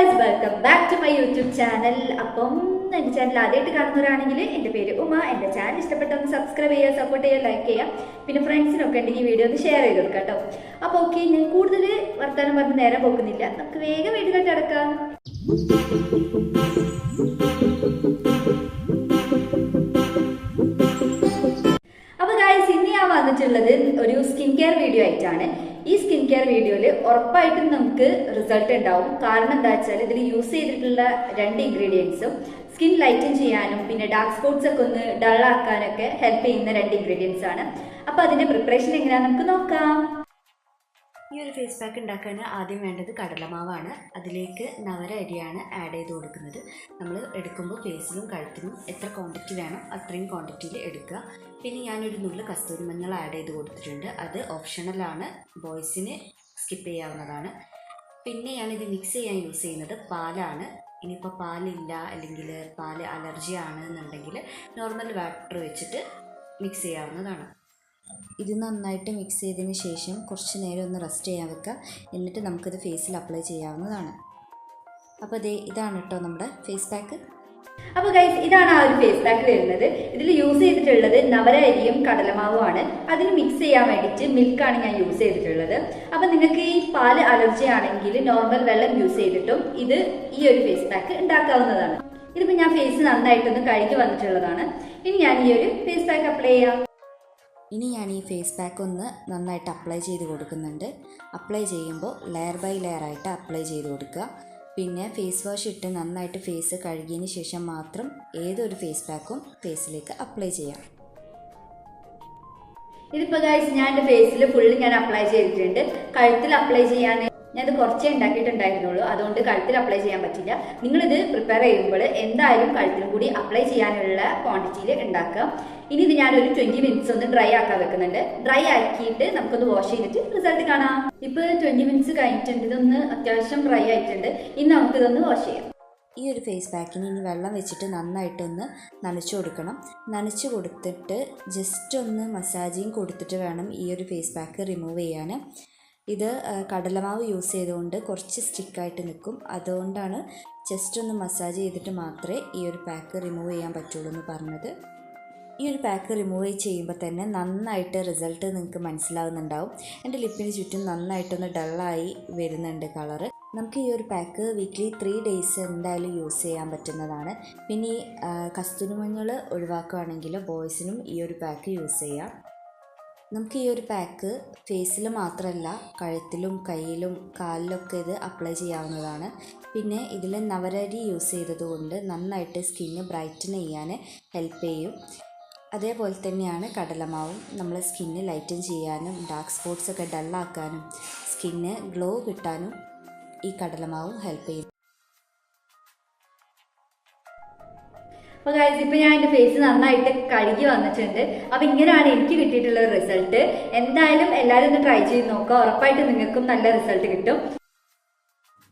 Guys welcome back to my YouTube channel അപ്പം എന്റെ channel ആദ്യമായിട്ട് കാണുന്നവരാണെങ്കിൽ എന്റെ പേര് ഉമ. എന്റെ ചാനൽ ഇഷ്ടപ്പെട്ട ഒന്ന് സബ്സ്ക്രൈബ് ചെയ്യുക സപ്പോർട്ട് ചെയ്യുക ലൈക്ക് ചെയ്യുക. പിന്നെ ഫ്രണ്ട്സിനൊക്കെ ഉണ്ടെങ്കിൽ ഈ വീഡിയോ ഒന്ന് ഷെയർ ചെയ്ത് കൊടുക്കാം കേട്ടോ. അപ്പോൾ ഓക്കെ ഞാൻ കൂടുതൽ വർത്തമാനം പറഞ്ഞ് നേരെ പോകുന്നില്ല. നമുക്ക് വേഗം വീട്ടിലോട്ട് അടക്കാം അപ്പോൾ ഗൈസ് ഇന്ന് വന്നിട്ടുള്ളത് ഒരു സ്കിൻ കെയർ വീഡിയോ ആയിട്ടാണ്. ഈ സ്കിൻ കെയർ വീഡിയോയിൽ ഉറപ്പായിട്ടും നമുക്ക് റിസൾട്ട് ഉണ്ടാവും. കാരണം എന്താ വെച്ചാൽ ഇതിൽ യൂസ് ചെയ്തിട്ടുള്ള രണ്ട് ഇൻഗ്രീഡിയൻസും സ്കിൻ ലൈറ്റൻ ചെയ്യാനും പിന്നെ ഡാർക്ക് സ്പോട്ട്സ് ഒക്കെ ഒന്ന് ഡൾ ആക്കാനൊക്കെ ഹെൽപ്പ് ചെയ്യുന്ന രണ്ട് ഇൻഗ്രീഡിയൻസ് ആണ്. അപ്പോൾ അതിന്റെ പ്രിപ്പറേഷൻ എങ്ങനെയാണെന്ന് നമുക്ക് നോക്കാം. ഈ ഒരു ഫേസ് പാക്ക് ഉണ്ടാക്കാൻ ആദ്യം വേണ്ടത് കടലമാവാണ്. അതിലേക്ക് നവര അരിയാണ് ആഡ് ചെയ്ത് കൊടുക്കുന്നത്. നമ്മൾ എടുക്കുമ്പോൾ ഫേസിലും കഴുത്തിനും എത്ര ക്വാണ്ടിറ്റി വേണം അത്രയും ക്വാണ്ടിറ്റിയിൽ എടുക്കുക. പിന്നെ ഞാനൊരു നുള്ളു കസ്തൂരി മഞ്ഞൾ ആഡ് ചെയ്ത് കൊടുത്തിട്ടുണ്ട്. അത് ഓപ്ഷണലാണ് ബോയ്സിന് സ്കിപ്പ് ചെയ്യാവുന്നതാണ്. പിന്നെ ഞാനിത് മിക്സ് ചെയ്യാൻ യൂസ് ചെയ്യുന്നത് പാലാണ്. ഇനിയിപ്പോൾ പാലില്ല അല്ലെങ്കിൽ പാൽ അലർജി ആണ് എന്നുണ്ടെങ്കിൽ നോർമൽ വാട്ടർ വെച്ചിട്ട് മിക്സ് ചെയ്യാവുന്നതാണ്. ഇത് നന്നായിട്ട് മിക്സ് ചെയ്തതിന് ശേഷം കുറച്ച് നേരം ഒന്ന് റെസ്റ്റ് ചെയ്യാൻ വെക്കുക. എന്നിട്ട് നമുക്കിത് ഫേസിൽ അപ്ലൈ ചെയ്യാവുന്നതാണ്. അപ്പോൾ ദേ ഇതാണ് കേട്ടോ നമ്മുടെ ഫേസ് പാക്ക് അപ്പോൾ ഗൈസ് ഇതാണ് ആ ഒരു ഫേസ് പാക്ക് വരുന്നത്. ഇതിൽ യൂസ് ചെയ്തിട്ടുള്ളത് നവര അരിയും കടലമാവുമാണ് അതിന് മിക്സ് ചെയ്യാൻ വേണ്ടിയിട്ട് മിൽക്കാണ് ഞാൻ യൂസ് ചെയ്തിട്ടുള്ളത്. അപ്പോൾ നിങ്ങൾക്ക് ഈ പാൽ അലർജി ആണെങ്കിൽ നോർമൽ വെള്ളം യൂസ് ചെയ്തിട്ടും ഇത് ഈ ഒരു ഫേസ് പാക്ക് ഉണ്ടാക്കാവുന്നതാണ്. ഇതിപ്പോൾ ഞാൻ ഫേസ് നന്നായിട്ടൊന്ന് കഴുകി വന്നിട്ടുള്ളതാണ്. ഇനി ഞാൻ ഈ ഒരു ഫേസ് പാക്ക് അപ്ലൈ ചെയ്യാം. ഇനി ഞാൻ ഈ ഫേസ് പാക്ക് ഒന്ന് നന്നായിട്ട് അപ്ലൈ ചെയ്ത് കൊടുക്കുന്നുണ്ട്. അപ്ലൈ ചെയ്യുമ്പോൾ ലെയർ ബൈ ലെയർ ആയിട്ട് അപ്ലൈ ചെയ്ത് കൊടുക്കുക. പിന്നെ ഫേസ് വാഷ് ഇട്ട് നന്നായിട്ട് ഫേസ് കഴുകിയതിന് ശേഷം മാത്രം ഏതൊരു ഫേസ് പാക്കും ഫേസിലേക്ക് അപ്ലൈ ചെയ്യാം. ഇതിപ്പോ ഗൈസ് ഞാൻ എന്റെ ഫേസിൽ ഫുള്ള് ഞാൻ അപ്ലൈ ചെയ്തിട്ടുണ്ട്. കഴുത്തിൽ അപ്ലൈ ചെയ്യാൻ ഇത് കുറച്ചേ ഉണ്ടാക്കിയിട്ടുണ്ടായിരുന്നുള്ളൂ. അതുകൊണ്ട് കഴുത്തിൽ അപ്ലൈ ചെയ്യാൻ പറ്റില്ല. നിങ്ങളിത് പ്രിപ്പയർ ചെയ്യുമ്പോൾ എന്തായാലും കഴുത്തിലും കൂടി അപ്ലൈ ചെയ്യാനുള്ള ക്വാണ്ടിറ്റിയിൽ ഉണ്ടാക്കുക ഇനി ഇത് ഞാനൊരു ട്വന്റി മിനിറ്റ്സ് ഒന്ന് ഡ്രൈ ആക്കാൻ വെക്കുന്നുണ്ട്. ഡ്രൈ ആക്കിയിട്ട് നമുക്കൊന്ന് വാഷ് ചെയ്തിട്ട് റിസൾട്ട് കാണാം. ഇപ്പൊ ട്വന്റി മിനിറ്റ്സ് കഴിഞ്ഞിട്ടുണ്ട്. ഇതൊന്ന് അത്യാവശ്യം ഡ്രൈ ആയിട്ടുണ്ട്. ഇനി നമുക്കിതൊന്ന് വാഷ് ചെയ്യാം. ഈ ഒരു ഫേസ് പാക്കിന് ഇനി വെള്ളം വെച്ചിട്ട് നന്നായിട്ടൊന്ന് നനച്ചു കൊടുക്കണം. നനച്ചു കൊടുത്തിട്ട് ജസ്റ്റ് ഒന്ന് മസാജിങ് കൊടുത്തിട്ട് വേണം ഈ ഒരു ഫേസ് പാക്ക് റിമൂവ് ചെയ്യാൻ ഇത് കടലമാവ് യൂസ് ചെയ്തുകൊണ്ട് കുറച്ച് സ്റ്റിക്കായിട്ട് നിൽക്കും. അതുകൊണ്ടാണ് ജസ്റ്റ് ഒന്ന് മസാജ് ചെയ്തിട്ട് മാത്രമേ ഈ ഒരു പാക്ക് റിമൂവ് ചെയ്യാൻ പറ്റുള്ളൂ എന്ന് പറഞ്ഞത്. ഈ ഒരു പാക്ക് റിമൂവ് ചെയ്യുമ്പോൾ തന്നെ നന്നായിട്ട് റിസൾട്ട് നിങ്ങൾക്ക് മനസ്സിലാവുന്നുണ്ടാവും. എന്റെ ലിപ്പിന് ചുറ്റും നന്നായിട്ടൊന്ന് ഡള്ളായി വരുന്നുണ്ട് കളറ് നമുക്ക് ഈ ഒരു പാക്ക് വീക്ക്ലി ത്രീ ഡേയ്സ് എന്തായാലും യൂസ് ചെയ്യാൻ പറ്റുന്നതാണ്. പിന്നെ ഈ ആ, കസ്തൂരി മഞ്ഞൾ ഒഴിവാക്കുകയാണെങ്കിൽ ബോയ്സിനും ഈ ഒരു പാക്ക് യൂസ് ചെയ്യാം. നമുക്ക് ഈ ഒരു പാക്ക് ഫേസിൽ മാത്രമല്ല കഴുത്തിലും കയ്യിലും കാലിലൊക്കെ ഇത് അപ്ലൈ ചെയ്യാവുന്നതാണ്. പിന്നെ ഇതിൽ നവരരി യൂസ് ചെയ്തതുകൊണ്ട് നന്നായിട്ട് സ്കിന്ന് ബ്രൈറ്റൻ ചെയ്യാൻ ഹെൽപ്പ് ചെയ്യും. അതേപോലെ തന്നെയാണ് കടലമാവും. നമ്മൾ സ്കിന്ന് ലൈറ്റൻ ചെയ്യാനും ഡാർക്ക് സ്പോട്ട്സ് ഒക്കെ ഡള്ളാക്കാനും സ്കിന്ന് ഗ്ലോ കിട്ടാനും ഈ കടലമാവും ഹെൽപ്പ് ചെയ്യും അപ്പൊ ഗൈസ് ഇപ്പൊ ഞാൻ എന്റെ ഫേസ് നന്നായിട്ട് കഴുകി വന്നിട്ടുണ്ട്. അപ്പൊ ഇങ്ങനെയാണ് എനിക്ക് കിട്ടിയിട്ടുള്ള ഒരു റിസൾട്ട് എന്തായാലും എല്ലാവരും ഒന്ന് ട്രൈ ചെയ്ത് നോക്കുക. ഉറപ്പായിട്ട് നിങ്ങൾക്കും നല്ല റിസൾട്ട് കിട്ടും.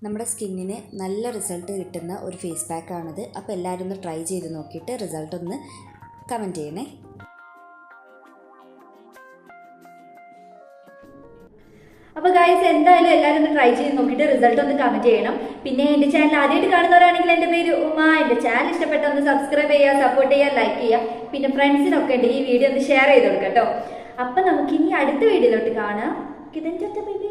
നമ്മുടെ സ്കിന്നിന് നല്ല റിസൾട്ട് കിട്ടുന്ന ഒരു ഫേസ് പാക്കാണിത് അപ്പോൾ എല്ലാവരും ഒന്ന് ട്രൈ ചെയ്ത് നോക്കിയിട്ട് റിസൾട്ട് ഒന്ന് കമന്റ് ചെയ്യണേ. അപ്പൊ ഗൈസ് എന്തായാലും എല്ലാവരും ഒന്ന് ട്രൈ ചെയ്ത് നോക്കിയിട്ട് റിസൾട്ട് ഒന്ന് കമന്റ് ചെയ്യണം. പിന്നെ എന്റെ ചാനൽ ആദ്യമായിട്ട് കാണുന്നവരാണെങ്കിൽ എന്റെ പേര് ഉമ. എന്റെ ചാനൽ ഇഷ്ടപ്പെട്ട ഒന്ന് സബ്സ്ക്രൈബ് ചെയ്യുക സപ്പോർട്ട് ചെയ്യുക ലൈക്ക് ചെയ്യുക. പിന്നെ ഫ്രണ്ട്സിനൊക്കെ ഉണ്ട് ഈ വീഡിയോ ഒന്ന് ഷെയർ ചെയ്ത് കൊടുക്കാം കേട്ടോ. അപ്പൊ നമുക്ക് ഇനി അടുത്ത വീഡിയോയിലോട്ട് കാണാം. ബേബി